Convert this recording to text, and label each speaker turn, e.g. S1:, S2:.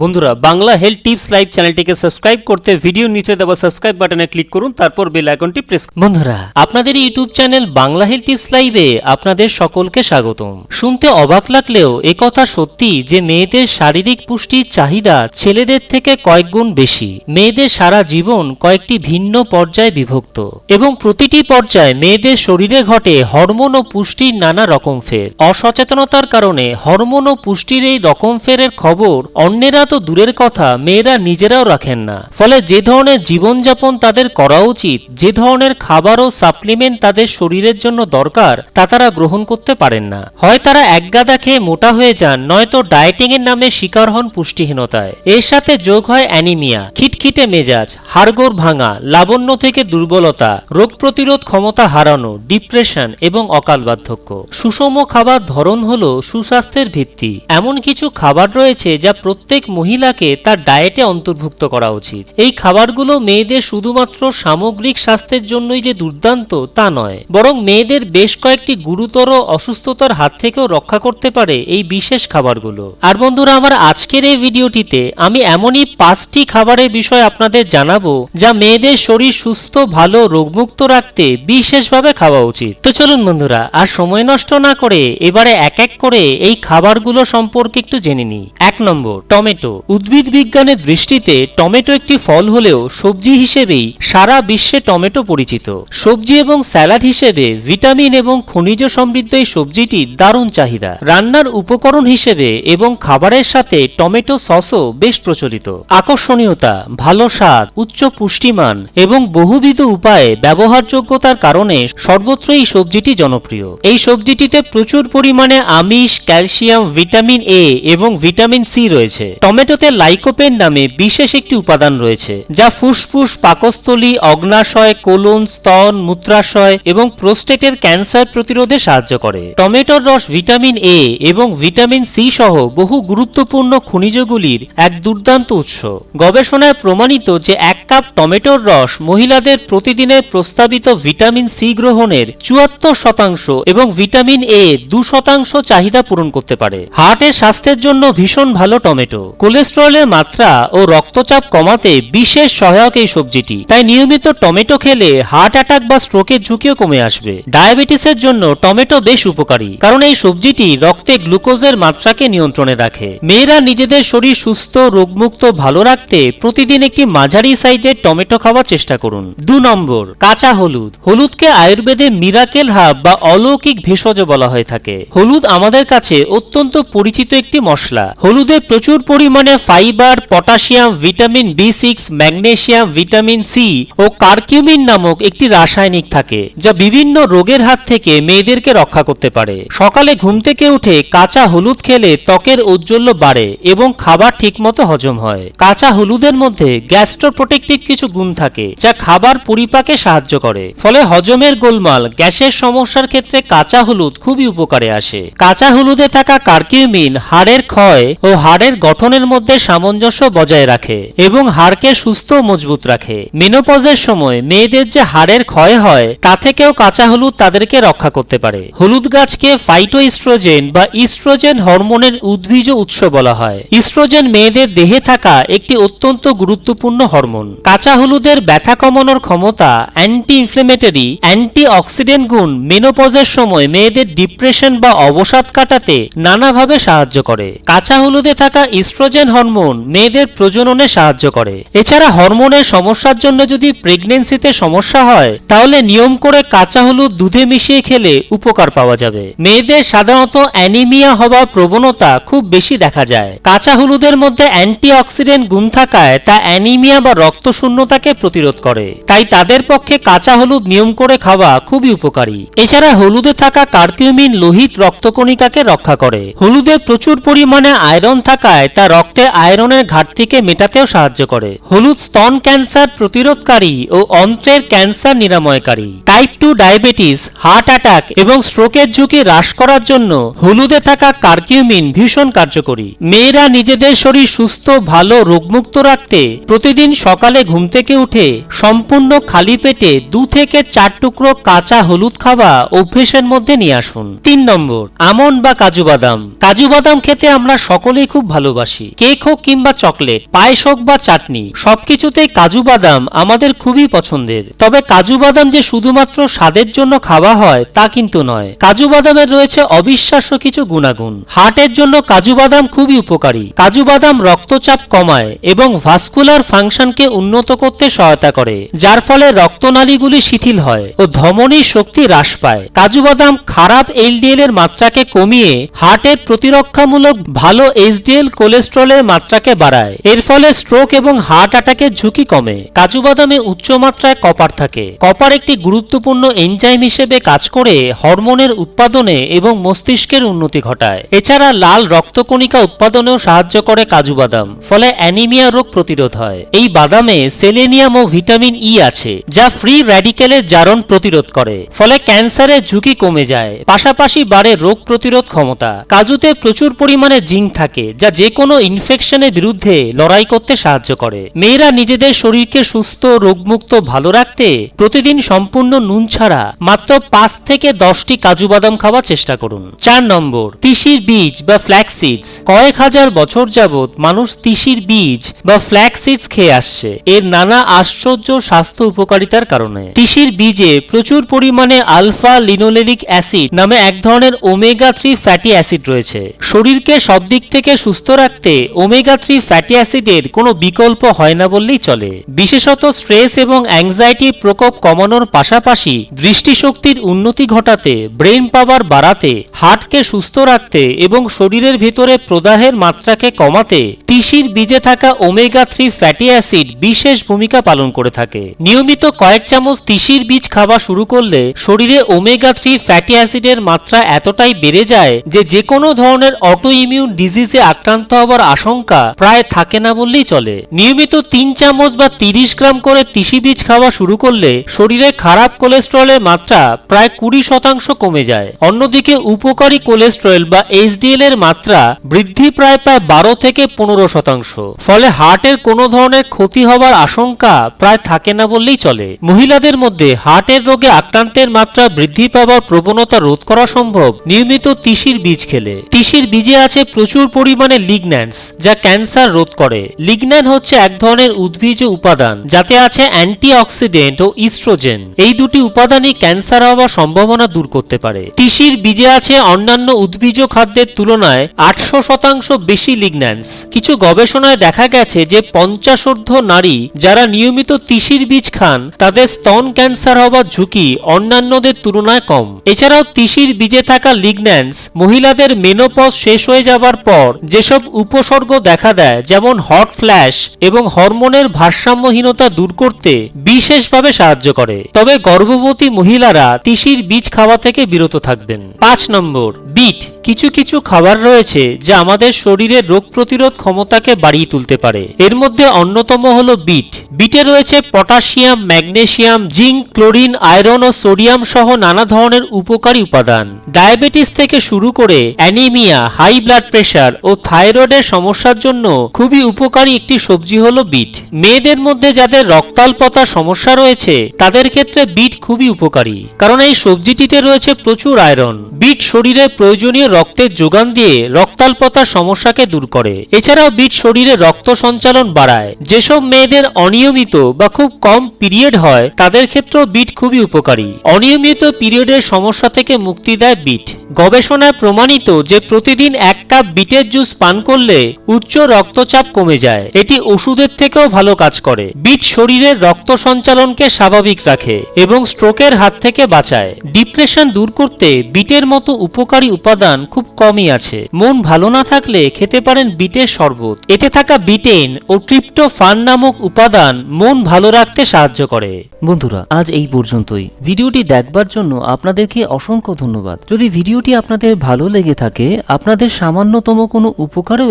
S1: বন্ধুরা Bangla health tips live চ্যানেলটিকে subscribe করতে ভিডিও নিচে দেওয়া সাবস্ক্রাইব বাটনে ক্লিক করুন তারপর বেল আইকনটি প্রেস বন্ধুরা আপনাদের YouTube channel Bangla health tips লাইভে আপনাদের সকলকে স্বাগতম শুনতে অবাক লাগলেও এ কথা সত্যি যে মেয়েদের শারীরিক পুষ্টির চাহিদা ছেলেদের থেকে কয়েক গুণ বেশি মেয়েদের সারা জীবন কয়েকটি ভিন্ন পর্যায়ে বিভক্ত এবং প্রতিটি পর্যায়ে মেয়েদের শরীরে ঘটে হরমোন ও পুষ্টির নানা রকম ফের অসচেতনতার কারণে হরমোন ও পুষ্টির এই রকম ফেরের খবর অন্যেরা ছেলেরা তো দূরের কথা মেয়েরা নিজেরাও রাখেন না ফলে যে ধরনের জীবনযাপন তাদের করা উচিত যে ধরনের খাবার ও সাপ্লিমেন্ট তাদের শরীরের জন্য দরকার তা তারা গ্রহণ করতে পারেন না হয় তারা একগাদা খেয়ে মোটা হয়ে যান নয়তো ডায়েটিং এর নামে শিকার হন পুষ্টিহীনতায় এর সাথে যোগ হয় অ্যানিমিয়া খিটখিটে মেজাজ হাড়গোড় ভাঙা লাবণ্য থেকে দুর্বলতা রোগ প্রতিরোধ ক্ষমতা হারানো ডিপ্রেশন এবং অকাল বার্ধক্য সুষম খাবার ধরন হল সুস্বাস্থ্যের ভিত্তি এমন কিছু খাবার রয়েছে যা প্রত্যেক মহিলাকে তার ডায়েটে অন্তর্ভুক্ত করা উচিত এই খাবারগুলো মেয়েদের শুধুমাত্র সামগ্রিক স্বাস্থ্যের জন্যই যে দুর্দান্ত তা নয় বরং মেয়েদের বেশ কয়েকটি গুরুতর অসুস্থতার হাত থেকেও রক্ষা করতে পারে এই বিশেষ খাবারগুলো আর বন্ধুরা আমার আজকের এই ভিডিওটিতে আমি এমনই পাঁচটি খাবারের বিষয়ে আপনাদের জানাবো যা মেয়েদের শরীর সুস্থ ভালো রোগমুক্ত রাখতে বিশেষভাবে খাওয়া উচিত তো চলুন বন্ধুরা আর সময় নষ্ট না করে এবারে এক এক করে এই খাবারগুলো সম্পর্কে একটু জেনে নিই এক নম্বর টমেটো টমেটো উদ্ভিদ বিজ্ঞানের দৃষ্টিতে টমেটো একটি ফল হলেও সবজি হিসেবেই সারা বিশ্বে টমেটো পরিচিত সবজি এবং স্যালাড হিসেবে ভিটামিন এবং খনিজ সমৃদ্ধ এই সবজিটি দারুণ চাহিদা রান্নার উপকরণ হিসেবে এবং খাবারের সাথে টমেটো সসও বেশ প্রচলিত আকর্ষণীয়তা ভালো স্বাদ উচ্চ পুষ্টিমান এবং বহুবিধ উপায়ে ব্যবহারযোগ্যতার কারণে সর্বত্র এই সবজিটি জনপ্রিয় এই সবজিটিতে প্রচুর পরিমাণে আমিষ ক্যালসিয়াম ভিটামিন এ এবং ভিটামিন সি রয়েছে টমেটোতে লাইকোপেন নামে বিশেষ একটি উপাদান রয়েছে যা ফুসফুস পাকস্থলী অগ্নাশয় কোলন স্তন মূত্রাশয় এবং প্রোস্টেটের ক্যান্সার প্রতিরোধে সাহায্য করে টমেটোর রস ভিটামিন এ এবং ভিটামিন সি সহ বহু গুরুত্বপূর্ণ খনিজগুলির এক দুর্দান্ত উৎস গবেষণায় প্রমাণিত যে এক কাপ টমেটোর রস মহিলাদের প্রতিদিনের প্রস্তাবিত ভিটামিন সি গ্রহণের চুয়াত্তর শতাংশ এবং ভিটামিন এ দু শতাংশ চাহিদা পূরণ করতে পারে হার্টের স্বাস্থ্যের জন্য ভীষণ ভালো টমেটো কোলেস্ট্রলের মাত্রা ও রক্তচাপ কমাতে বিশেষ সহায়ক এই সবজিটি তাই নিয়মিত টমেটো খেলে হার্ট অ্যাটাক বা স্ট্রোকের ঝুঁকিও কমে আসবে ডায়াবেটিসের জন্য টমেটো বেশ উপকারী কারণ এই সবজিটি রক্তে গ্লুকোজের মাত্রাকে নিয়ন্ত্রণে রাখে মেয়েরা নিজেদের শরীর সুস্থ রোগমুক্ত ভালো রাখতে প্রতিদিন একটি মাঝারি সাইজের টমেটো খাওয়ার চেষ্টা করুন দু নম্বর কাঁচা হলুদ হলুদকে আয়ুর্বেদে মিরাকেল হাব বা অলৌকিক ভেষজ বলা হয়ে থাকে হলুদ আমাদের কাছে অত্যন্ত পরিচিত একটি মশলা হলুদে প্রচুর পরিমাণ পরিমাণে fibre potassium vitamin B six magnesium vitamin C ও কার্কিউমিন নামক একটি রাসায়নিক থাকে যা বিভিন্ন রোগের হাত থেকে মেয়েদেরকে রক্ষা করতে পারে সকালে ঘুম থেকে উঠে কাঁচা হলুদ খেলে ত্বকের ঔজ্জ্বল্য বাড়ে এবং খাবার ঠিকমতো হজম হয় কাঁচা হলুদের মধ্যে গ্যাস্ট্রোপ্রোটেকটিভ কিছু গুণ থাকে যা খাবার পরিপাকে সাহায্য করে ফলে হজমের গোলমাল গ্যাসের সমস্যার ক্ষেত্রে কাঁচা হলুদ খুবই উপকারে আসে কাঁচা হলুদে থাকা কার্কিউমিন হাড়ের ক্ষয় ও হাড়ের গঠনের ওজনের মধ্যে সামঞ্জস্য বজায় রাখে এবং হাড়কে সুস্থ মজবুত রাখে মেনোপজের সময় মেয়েদের যে হাড়ের ক্ষয় হয় তা থেকেও কাঁচা হলুদ তাদেরকে রক্ষা করতে পারে হলুদ গাছকে ফাইটোইস্ট্রোজেন বা ইস্ট্রোজেন হরমোনের উদ্ভিজ উৎস বলা হয় ইস্ট্রোজেন মেয়েদের দেহে থাকা একটি অত্যন্ত গুরুত্বপূর্ণ হরমোন কাঁচা হলুদের ব্যথা কমানোর ক্ষমতা অ্যান্টি ইনফ্লেমেটরি অ্যান্টি অক্সিডেন্ট গুণ মেনোপজের সময় মেয়েদের ডিপ্রেশন বা অবসাদ কাটাতে নানাভাবে সাহায্য করে কাঁচা হলুদে থাকা ইস্ট্রোজেন অ্যাস্ট্রোজেন হরমোন মেয়েদের প্রজননে সাহায্য করে এছাড়া হরমোনের সমস্যার জন্য যদি প্রেগনেন্সিতে সমস্যা হয় তাহলে নিয়ম করে কাঁচা হলুদ দুধে মিশিয়ে খেলে উপকার পাওয়া যাবে মেয়েদের সাধারণত অ্যানিমিয়া হওয়ার প্রবণতা খুব বেশি দেখা যায় কাঁচা হলুদের মধ্যে অ্যান্টিঅক্সিডেন্ট গুণ থাকায় তা অ্যানিমিয়া বা রক্ত শূন্যতাকে প্রতিরোধ করে তাই তাদের পক্ষে কাঁচা হলুদ নিয়ম করে খাওয়া খুবই উপকারী এছাড়া হলুদে থাকা কার্কিউমিন লোহিত রক্তকণিকাকে রক্ষা করে হলুদে প্রচুর পরিমাণে আয়রন থাকায় তা রক্তে আয়রনের ঘাটতিকে মেটাতেও সাহায্য করে হলুদ স্তন ক্যান্সার প্রতিরোধকারী ও অন্ত্রের ক্যান্সার নিরাময়কারী type two diabetes heart attack এবং স্ট্রোকের ঝুঁকি হ্রাস করার জন্য হলুদে থাকা কার্কিউমিন ভীষণ কার্যকরী মেয়েরা নিজেদের শরীর সুস্থ ভালো রোগমুক্ত রাখতে প্রতিদিন সকালে ঘুম থেকে উঠে সম্পূর্ণ খালি পেটে দু থেকে চার টুকরো কাঁচা হলুদ খাওয়া অভ্যেসের মধ্যে নিয়ে আসুন তিন নম্বর আমন বা কাজু বাদাম কাজু বাদাম খেতে আমরা সকলেই খুব ভালোবাসি বেশি কেক হোক কিংবা চকলেট পায়েস হোক বা চাটনি সবকিছুতেই কাজু বাদাম আমাদের খুবই পছন্দের তবে কাজু বাদাম যে শুধুমাত্র স্বাদের জন্য খাওয়া হয় তা কিন্তু নয় কাজু বাদামের রয়েছে অবিশ্বাস্য কিছু গুণাগুণ হার্টের জন্য কাজু বাদাম খুবই উপকারী কাজু বাদাম রক্তচাপ কমায় এবং ভাস্কুলার ফাংশনকে উন্নত করতে সহায়তা করে যার ফলে রক্তনালীগুলি শিথিল হয় ও ধমনীর শক্তি হ্রাস পায় কাজু বাদাম খারাপ এলডিএল এর মাত্রাকে কমিয়ে হার্টের প্রতিরক্ষামূলক ভালো এইচডিএল কোলেস্ট্রল কোলেস্ট্রলের মাত্রাকে বাড়ায় এর ফলে স্ট্রোক এবং হার্ট অ্যাটাকের ঝুঁকি কমে কাজু বাদামে উচ্চ মাত্রায় কপার থাকে কপার একটি গুরুত্বপূর্ণ এনজাইম হিসেবে কাজ করে হরমোনের উৎপাদনে এবং মস্তিষ্কের উন্নতি ঘটায় এছাড়া লাল রক্তকণিকা উৎপাদনেও সাহায্য করে কাজু বাদাম ফলে অ্যানিমিয়া রোগ প্রতিরোধ হয় এই বাদামে সেলেনিয়াম ও ভিটামিন ই e আছে যা ফ্রি র্যাডিক্যালের জারণ প্রতিরোধ করে ফলে ক্যান্সারের ঝুঁকি কমে যায় পাশাপাশি বাড়ে রোগ প্রতিরোধ ক্ষমতা কাজুতে প্রচুর পরিমাণে জিঙ্ক থাকে যা যে কোনো ইনফেকশনের বিরুদ্ধে লড়াই করতে সাহায্য করে মেয়েরা নিজেদের শরীরকে সুস্থ রোগমুক্ত ভালো রাখতে প্রতিদিন সম্পূর্ণ নুন ছাড়া মাত্র পাঁচ থেকে দশটি কাজু বাদাম খাওয়ার চেষ্টা করুন চার নম্বর তিসির বীজ বা ফ্ল্যাক্সিডস কয়েক হাজার বছর যাবৎ মানুষ তিসির বীজ বা ফ্ল্যাক্সিডস খেয়ে আসছে এর নানা আশ্চর্য স্বাস্থ্য উপকারিতার কারণে তিসির বীজে প্রচুর পরিমাণে আলফা লিনোলেরিক অ্যাসিড নামে এক ধরনের ওমেগা থ্রি ফ্যাটি অ্যাসিড রয়েছে শরীরকে সব দিক থেকে সুস্থ রাখতে ক্ষেত্রে ওমেগা থ্রি ফ্যাটি অ্যাসিডের কোনো বিকল্প হয় না বললেই চলে বিশেষত স্ট্রেস এবং অ্যাংজাইটি প্রকোপ কমানোর পাশাপাশি দৃষ্টিশক্তির উন্নতি ঘটাতে ব্রেন পাওয়ার বাড়াতে হার্টকে সুস্থ রাখতে এবং শরীরের ভেতরে প্রদাহের মাত্রাকে কমাতে তিসির বীজে থাকা ওমেগা থ্রি ফ্যাটি অ্যাসিড বিশেষ ভূমিকা পালন করে থাকে নিয়মিত কয়েক চামচ তিসির বীজ খাওয়া শুরু করলে শরীরে ওমেগা থ্রি ফ্যাটি অ্যাসিডের মাত্রা এতটাই বেড়ে যায় যে যে কোনো ধরনের ইমিউন ডিজিজে আক্রান্ত হওয়ার হওয়ার আশঙ্কা প্রায় থাকে না বললেই চলে নিয়মিত তিন চামচ বা তিরিশ গ্রাম করে তিসি বীজ খাওয়া শুরু করলে শরীরে খারাপ কোলেস্ট্রলের মাত্রা প্রায় কুড়ি শতাংশ কমে যায় অন্যদিকে উপকারী কোলেস্ট্রল বা এইচডিএল এর মাত্রা বৃদ্ধি প্রায় প্রায় বারো থেকে পনেরো শতাংশ ফলে হার্টের কোনো ধরনের ক্ষতি হওয়ার আশঙ্কা প্রায় থাকে না বললেই চলে মহিলাদের মধ্যে হার্টের রোগে আক্রান্তের মাত্রা বৃদ্ধি পাওয়ার প্রবণতা রোধ করা সম্ভব নিয়মিত তিসির বীজ খেলে তিসির বীজে আছে প্রচুর পরিমাণে লিগন্যান লিগন্যান্স যা ক্যান্সার রোধ করে লিগন্যান হচ্ছে এক ধরনের উদ্ভিজ উপাদান যাতে আছে অ্যান্টিঅক্সিডেন্ট ও ইস্ট্রোজেন এই দুটি উপাদানই ক্যান্সার হওয়ার সম্ভাবনা দূর করতে পারে তিসির বীজে আছে অন্যান্য উদ্ভিজ খাদ্যের তুলনায় আটশো শতাংশ বেশি লিগন্যান্স কিছু গবেষণায় দেখা গেছে যে পঞ্চাশোর্ধ নারী যারা নিয়মিত তিসির বীজ খান তাদের স্তন ক্যান্সার হওয়ার ঝুঁকি অন্যান্যদের তুলনায় কম এছাড়াও তিসির বীজে থাকা লিগন্যান্স মহিলাদের মেনোপজ শেষ হয়ে যাবার পর যেসব উপ উপসর্গ দেখা দেয় যেমন হট ফ্ল্যাশ এবং হরমোনের ভারসাম্যহীনতা দূর করতে বিশেষভাবে সাহায্য করে তবে গর্ভবতী মহিলারা তিসির বীজ খাওয়া থেকে বিরত থাকবেন পাঁচ নম্বর বিট কিছু কিছু খাবার রয়েছে যা আমাদের শরীরের রোগ প্রতিরোধ ক্ষমতাকে বাড়িয়ে তুলতে পারে এর মধ্যে অন্যতম হল বিট বিটে রয়েছে potassium magnesium zinc chlorine iron ও সোডিয়াম সহ নানা ধরনের উপকারী উপাদান ডায়াবেটিস থেকে শুরু করে অ্যানিমিয়া হাই ব্লাড প্রেশার ও থাইরয়েডের সমস্যার জন্য খুবই উপকারী একটি সবজি হলো বিট মেয়েদের মধ্যে যাদের রক্তাল্পতা সমস্যা রয়েছে তাদের ক্ষেত্রে বিট খুবই উপকারী কারণ এই সবজিটিতে রয়েছে প্রচুর আয়রন বিট শরীরে প্রয়োজনীয় রক্তের যোগান দিয়ে রক্তাল্পতার সমস্যাকে দূর করে এছাড়াও বিট শরীরে রক্ত সঞ্চালন বাড়ায় যেসব মেয়েদের অনিয়মিত বা খুব কম পিরিয়ড হয় তাদের ক্ষেত্রেও বিট খুবই উপকারী অনিয়মিত পিরিয়ডের সমস্যা থেকে মুক্তি দেয় বিট গবেষণায় প্রমাণিত যে প্রতিদিন এক কাপ বিটের জুস পান করলে হলে উচ্চ রক্তচাপ কমে যায় এটি ওষুধের থেকেও ভালো কাজ করে বিট শরীরের রক্ত সঞ্চালনকে স্বাভাবিক রাখে এবং স্ট্রোকের হাত থেকে বাঁচায় ডিপ্রেশন দূর করতে বিটের মতো উপকারী উপাদান খুব কমই আছে মন ভালো না থাকলে খেতে পারেন বিটের শরবত এতে থাকা বিটেন ও ট্রিপ্টোফান নামক উপাদান মন ভালো রাখতে সাহায্য করে বন্ধুরা আজ এই পর্যন্তই ভিডিওটি দেখবার জন্য আপনাদেরকে অসংখ্য ধন্যবাদ যদি ভিডিওটি আপনাদের ভালো লেগে থাকে আপনাদের সামান্যতম কোনো উপকারেও